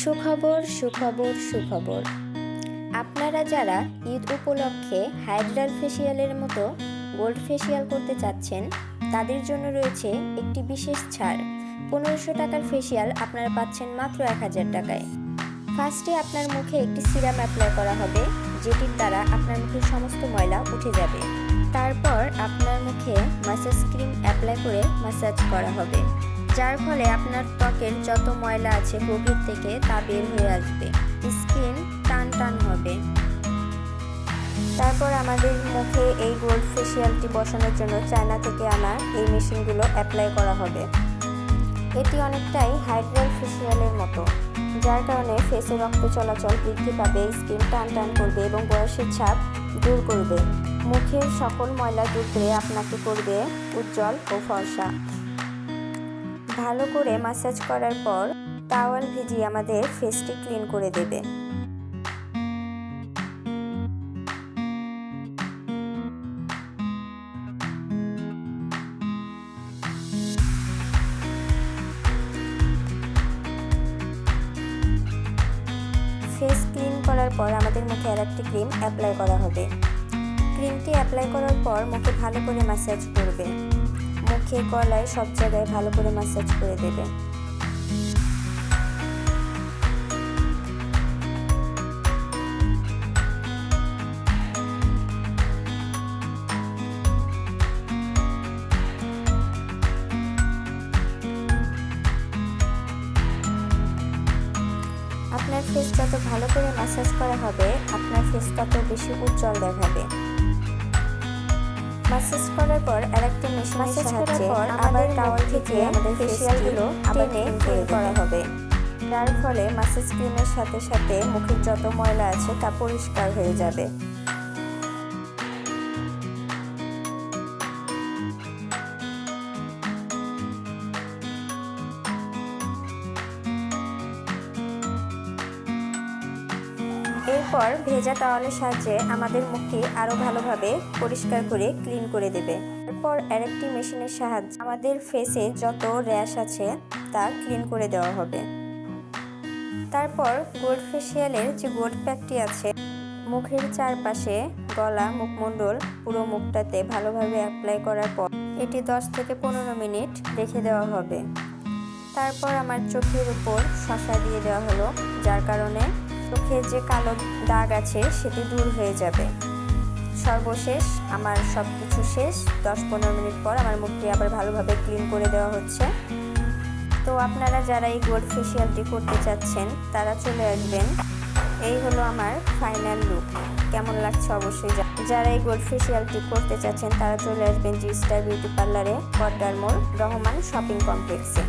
সুখবর সুখবর সুখবর। আপনারা যারা ঈদ উপলক্ষে হাইড্রাল ফেসিয়ালের মতো গোল্ড ফেসিয়াল করতে চাচ্ছেন, তাদের জন্য রয়েছে একটি বিশেষ ছাড়। পনেরোশো টাকার ফেসিয়াল আপনারা পাচ্ছেন মাত্র এক হাজার টাকায়। ফার্স্টে আপনার মুখে একটি সিরাম অ্যাপ্লাই করা হবে, যেটির দ্বারা আপনার মুখের সমস্ত ময়লা উঠে যাবে। তারপর আপনার মুখে মাসাজ ক্রিম অ্যাপ্লাই করে মাসাজ করা হবে। যার ফলে আপনার ত্বকের যত ময়লা আছে গভীর থেকে তা বের হয়ে আসবে। স্কিন টান টান হবে। তারপর আমাদের মুখে এই গোল্ড ফেসিয়ালটি বসানোর জন্য চায়না থেকে আনা এই মেশিনগুলো অ্যাপ্লাই করা হবে। এটি অনেকটাই হাইড্রাল ফেসিয়ালের মতো, যার কারণে ফেসে রক্ত চলাচল বৃদ্ধি পাবে, স্কিন টান টান করবে এবং বয়সের ছাপ দূর করবে। মুখের সকল ময়লা দূর করে আপনাকে করবে উজ্জ্বল ও ফর্সা। ভালো করে মাসাজ করার পর টাওয়াল ভিজিয়ে আমাদের ফেসটি ক্লিন করে দেবে। ফেস ক্লিন করার পর আমাদের মুখে আর একটি ক্রিম অ্যাপ্লাই করা হবে। ক্রিমটি অ্যাপ্লাই করার পর মুখে ভালো করে ম্যাসাজ করবে। মুখে, গলায় সব জায়গায় ভালো করে ম্যাসাজ করে দেবে। আপনার ফেস যত ভালো করে ম্যাসাজ করা হবে, আপনার ফেস তত বেশি উজ্জ্বল দেখাবে। ম্যাসাজ করার পর আরেকটা মেশিন মাসাজ করার পর আবার টাওয়াল থেকে আমাদের ফেসিয়ালগুলো টেনে ক্লিন করা হবে। যার ফলে মাসাজ ক্রিমের সাথে সাথে মুখের যত ময়লা আছে তা পরিষ্কার হয়ে যাবে। এরপর ভেজা টাওয়ালের সাহায্যে আমাদের মুখটি আরও ভালোভাবে পরিষ্কার করে ক্লিন করে দেবে। এরপর আরেকটি মেশিনের সাহায্যে আমাদের ফেসে যত র্যাশ আছে তা ক্লিন করে দেওয়া হবে। তারপর গোল্ড ফেসিয়ালের যে গোল্ড প্যাকটি আছে, মুখের চারপাশে গলা, মুখমণ্ডল পুরো মুখটাতে ভালোভাবে অ্যাপ্লাই করার পর এটি 10 থেকে পনেরো মিনিট রেখে দেওয়া হবে। তারপর আমার চোখের উপর শশা দিয়ে দেওয়া হলো, যার কারণে চোখে যে কালো দাগ আছে, সেটি দূর হয়ে যাবে। সর্বশেষ, আমার সব কিছু শেষ। দশ পনেরো মিনিট পর আমার মুখটি আবার ভালোভাবে ক্লিন করে দেওয়া হচ্ছে। তো আপনারা যারা এই গোল্ড ফেসিয়ালটি করতে চাচ্ছেন, তারা চলে আসবেন। এই হলো আমার ফাইনাল লুক। কেমন লাগছে অবশ্যই যারা এই গোল্ড ফেসিয়ালটি করতে চাচ্ছেন, তারা চলে আসবেন জি স্টার বিউটি পার্লারে পদ্মার মোড়, রহমান শপিং কমপ্লেক্সে।